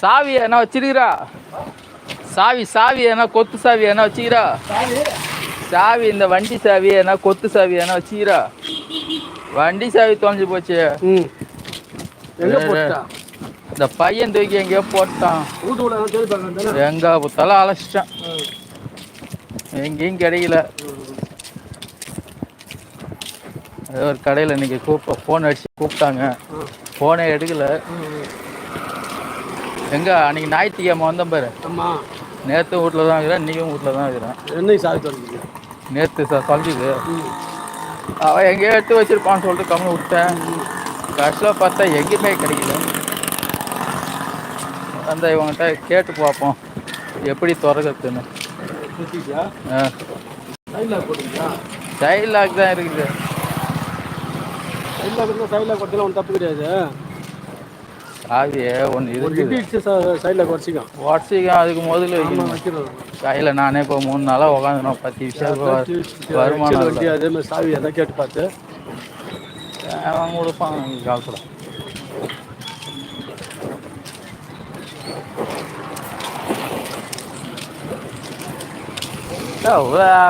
சாவி என்ன வச்சிருக்கிறா? சாவி சாவி என்ன கொத்து சாவி என்ன வச்சுக்கிறா சாவி இந்த வண்டி சாவி என்ன கொத்து சாவி என்ன வச்சுக்கிறா வண்டி சாவி தொலைஞ்சு போச்சு. இந்த பையன் தூக்கி எங்கேயோ போட்டான். எங்க புத்தாலும் அழைச்சிட்டான். எங்கேயும் கிடைக்கல. ஒரு கடையில் இன்னைக்கு கூப்ப ஃபோன் அடிச்சு கூப்பிட்டாங்க. ஃபோனே எடுக்கல. எங்க அன்னைக்கு ஞாயிற்றுக்கிழமை வந்தேன் பாரு. ஆமா. நேற்று வீட்டில் தான் இருக்கிறேன் இன்றைக்கும் வீட்டில் தான் இருக்கிறேன். என்னைக்கு சாவி தொடங்கிங்க நேற்று சார் சொல்லிது அவன் எங்கேயோ எடுத்து வச்சிருப்பான்னு சொல்லிட்டு கம்மி விட்டேன். கடைசியில் பார்த்தா எங்கேயுமே கிடைக்கல. அந்த இவங்ககிட்ட கேட்டு பார்ப்போம் எப்படி திறக்கிறதுன்னு. ஆ. சைல்ட் லாக் தான் இருக்குது. சைடில் இருந்தால் சைடில் போட்டுலாம் ஒன்றும் தப்பு கிடையாது. சாவியே ஒன்று இருக்குது. சைடில் குறைச்சிக்கும் வாட்ஸிக்கம் அதுக்கு முதல்ல வைக்கணும். கையில் நானே இப்போ மூணு நாளாக உட்காந்துனோம் பத்து விஷயம் வருமானம் வண்டி. அதே மாதிரி சாவி எதாவது கேட்டு பார்த்து. அவன் கொடுப்பான். காலத்தில்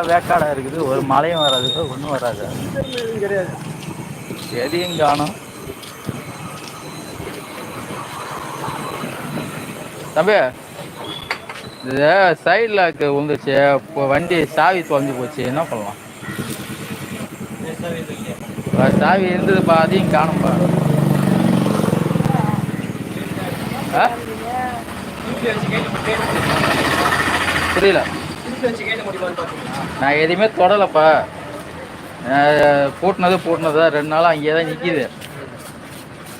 வேக்காடாக இருக்குது. ஒரு மழையும் வராது ஒன்றும் வராது. கிடையாது. எதையும் காணும். தம்பி சைட் லாக்கு விழுந்துச்சு இப்போ வண்டி சாவி தொலைஞ்சு போச்சு. என்ன பண்ணலாம்? சாவி இருந்ததுப்பா. அதையும் காணும்பா. ஆ? புரியல. நான் எதையுமே தொடலைப்பா. பூட்டினது பூட்டினது ரெண்டு நாளாக அங்கேயே தான் நிற்கிது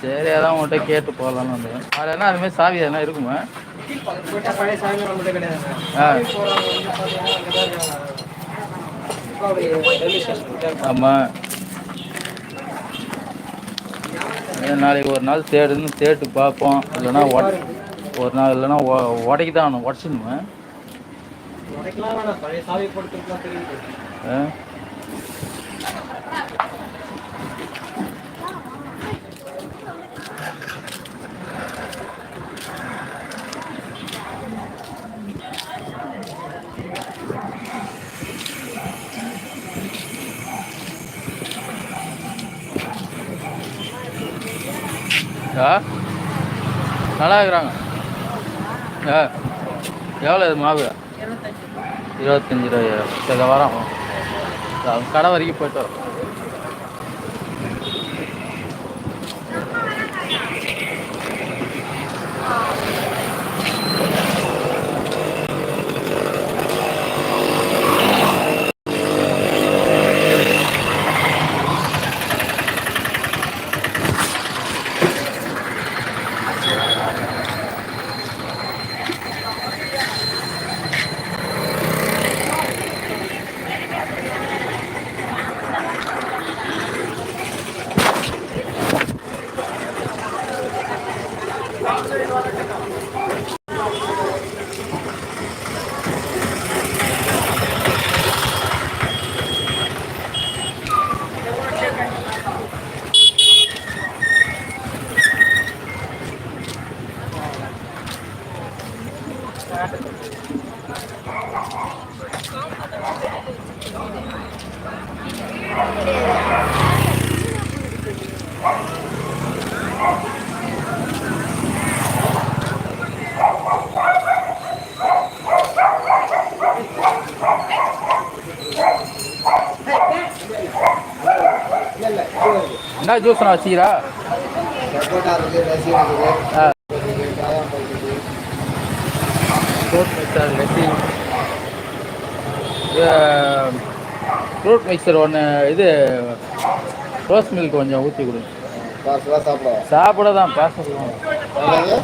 சரி அதான் உங்கள்கிட்ட கேட்டு போகலான்னு வந்தேன். அதில் என்ன அதுமாதிரி சாவி எதனா இருக்குமா? பழைய கிடையாது ஆமாம் நாளைக்கு ஒரு நாள் தேடுன்னு தேட்டு பார்ப்போம். இல்லைன்னா ஒரு நாள் இல்லைன்னா உடைக்கு தான் தெரியுது ஆ? ஆ நல்லா இருக்கிறாங்க. ஆ எவ்வளோ இது மாவு? இருபத்தஞ்சி. ரூபாயா? சரி வரோம். கடை வரைக்கும் போயிட்டு வரோம். என்ன ஜூஸ் நான் வச்சுக்கிறா. ஃப்ரூட் மிக்சர் ஃப்ரூட் மிக்சர் ஒன்று இது ரோஸ் மில்க் கொஞ்சம் ஊற்றி கொடுங்க சாப்பிட தான் பேச அதாவது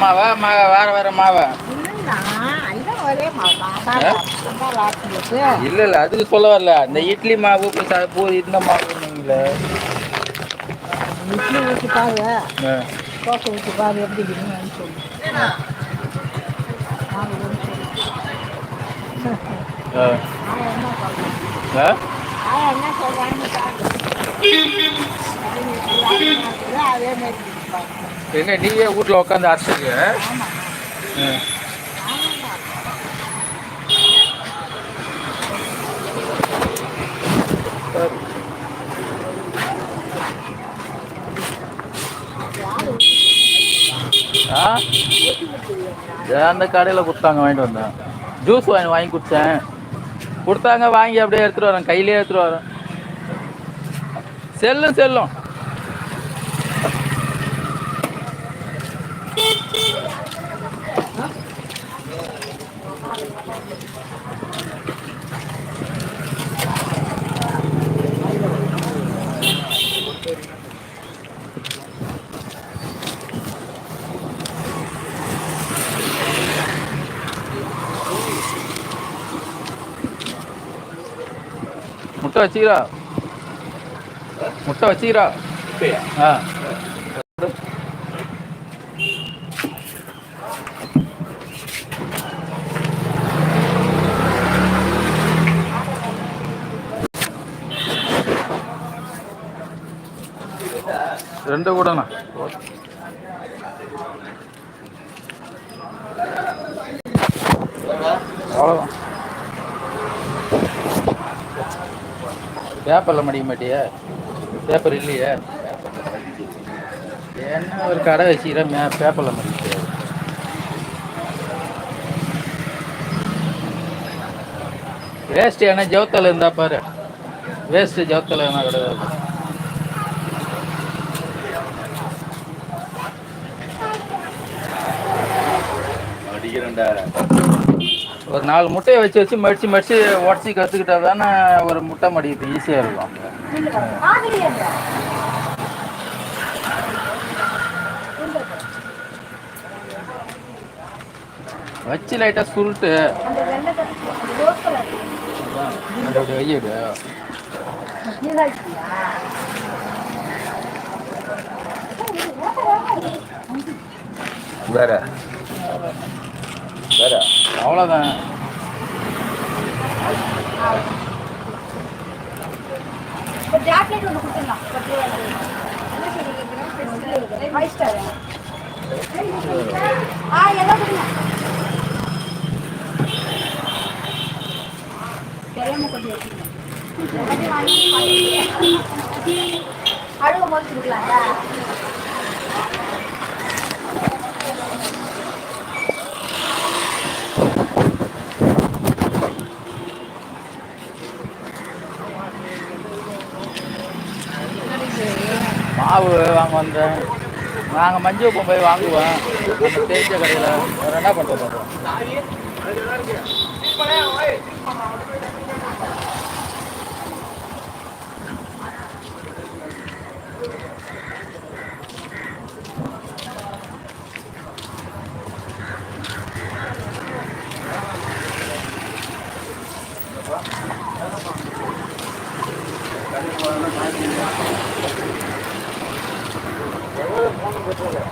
மாவா? மாவா வேற வேற மாவா? ஒரே இல்ல இல்ல அதுக்கு சொல்ல வரல. இந்த இட்லி மாவு பூரி இந்த மாவு நீங்கள இட்லி ஊற்றி பாரு தோசை ஊற்றி பாரு எப்படி இருக்குன்னு சொல்லு. என்ன சொல்றாங்க? அதே மாதிரி. என்ன நீயே வீட்ல உட்காந்து அரைச்சிருக்க ஆ? அந்த கடையில் கொடுத்தாங்க வாங்கிட்டு வந்தேன். ஜூஸ் வாங்கி வாங்கி குடித்தேன் கொடுத்தாங்க வாங்கி அப்படியே எடுத்துகிட்டு வரேன். கையிலே எடுத்துகிட்டு வரேன். செல்லும் செல்லும். வச்சுக்கிறா. முட்டை வச்சுக்கிறா. ஆ. ரெண்டு கூடண்ணா. அவ்வளோதான் பேப்பரில் மடிக்க மாட்டியா? பேப்பர் இல்லையே. என்ன ஒரு கடை வச்சுக்கிறேன் மே பேப்பரில் மடிக்க. வேஸ்ட்டு வேஸ்ட் என்ன? ஜவுத்தலை இருந்தால் பாரு. வேஸ்ட்டு ஜவுத்தலை என்ன கிடையாது ஒரு நாலு முட்டையை வச்சு வச்சு மடிச்சு மடிச்சு உடச்சி கற்றுக்கிட்டா தானே ஒரு முட்டை மடிக்கிறது ஈஸியாக இருக்கும். வச்சு லைட்டாக சுருட்டு. அப்படி வையிடு வேற. வேற. அவ்வளோதான் ஒரு ஜாக்கெட் ஒன்று கொடுத்துடலாம் ஃபைவ் ஸ்டார் ஆ எல்லாம் கொடுங்க தெரியாம கொஞ்சம் அழுகும் போது கொடுக்கலாம்டா மாவு வாங்க வந்தேன். நாங்கள் மஞ்சள் உப்பம் போய் வாங்குவோம். நம்ம தெரிஞ்ச கடையில் வேறு என்ன பண்ணுறது 不重要。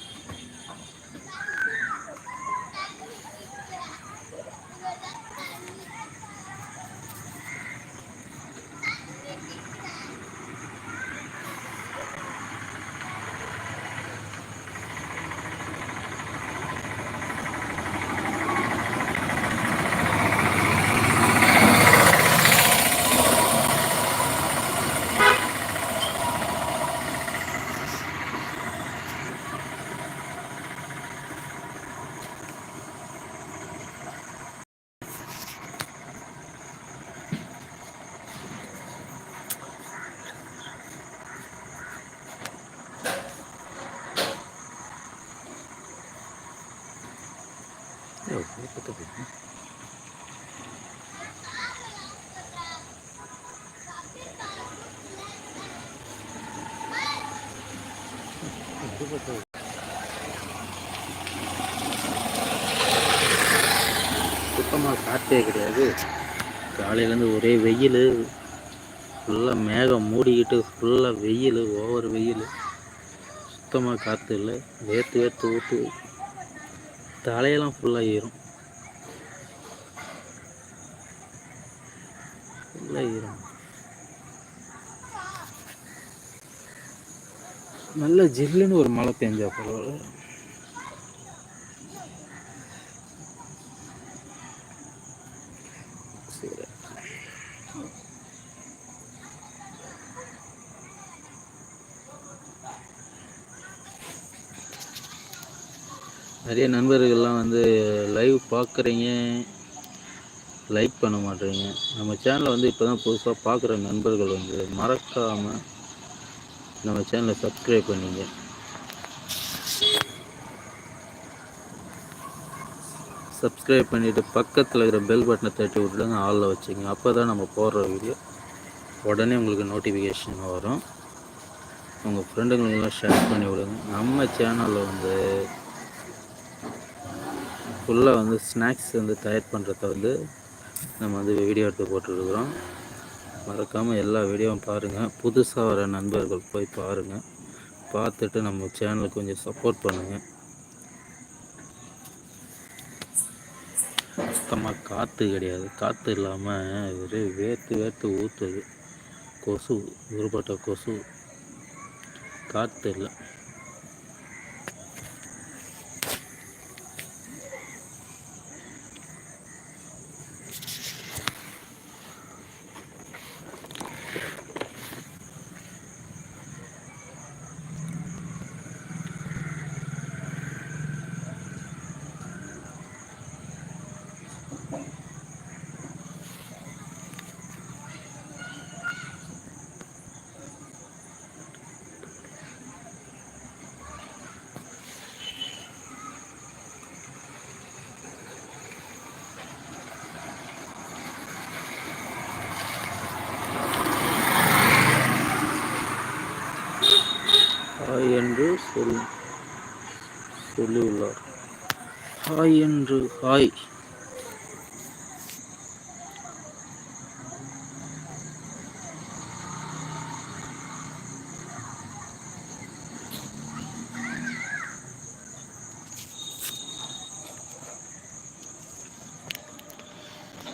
சுத்தமாக காற்றே கிடையாது. காலையிலேருந்து ஒரே வெயில். ஃபுல்லாக மேகம் மூடிக்கிட்டு ஃபுல்லாக வெயில் ஓவர் வெயில். சுத்தமாக காற்று இல்லை. வேர்த்து வேர்த்து ஊற்று தலையெல்லாம் ஃபுல்லாக ஏறும். ஃபுல்லாக ஈரம் நல்ல ஜில்லுன்னு ஒரு மழை பெஞ்சா பரவாயில்ல சரி நிறைய நண்பர்கள்லாம் வந்து லைவ் பார்க்குறீங்க லைக் பண்ண மாட்டேறீங்க நம்ம சேனலை வந்து இப்போ தான் புதுசாக பார்க்குற நண்பர்கள் வந்து மறக்காமல் நம்ம சேனலை சப்ஸ்கிரைப் பண்ணிங்க. சப்ஸ்கிரைப் பண்ணிவிட்டு பக்கத்தில் இருக்கிற பெல் பட்டனை தட்டி விட்டுடுங்க ஆளில் வச்சுங்க. அப்போ தான் நம்ம போடுற வீடியோ உடனே உங்களுக்கு நோட்டிஃபிகேஷன் வரும். உங்கள் ஃப்ரெண்டுங்களுக்கெல்லாம் ஷேர் பண்ணி விடுங்க. நம்ம சேனலில் வந்து ஃபுல்லாக வந்து ஸ்நாக்ஸ் வந்து தயார் பண்ணுறத வந்து நம்ம வந்து வீடியோ எடுத்து போட்டுருக்குறோம். மறக்காமல் எல்லா வீடியோவும் பாருங்கள் புதுசாக வர நண்பர்கள் போய் பாருங்கள் பார்த்துட்டு நம்ம சேனலுக்கு கொஞ்சம் சப்போர்ட் பண்ணுங்கள் சுத்தமாக காற்று கிடையாது. காற்று இல்லாமல் ஒரே வேர்த்து வேர்த்து ஊற்றுது கொசு உருப்பட்ட கொசு. காற்று இல்லை ஹாய் என்று சொல் சொல்லியுள்ளார். ஹாய் என்று ஹாய்.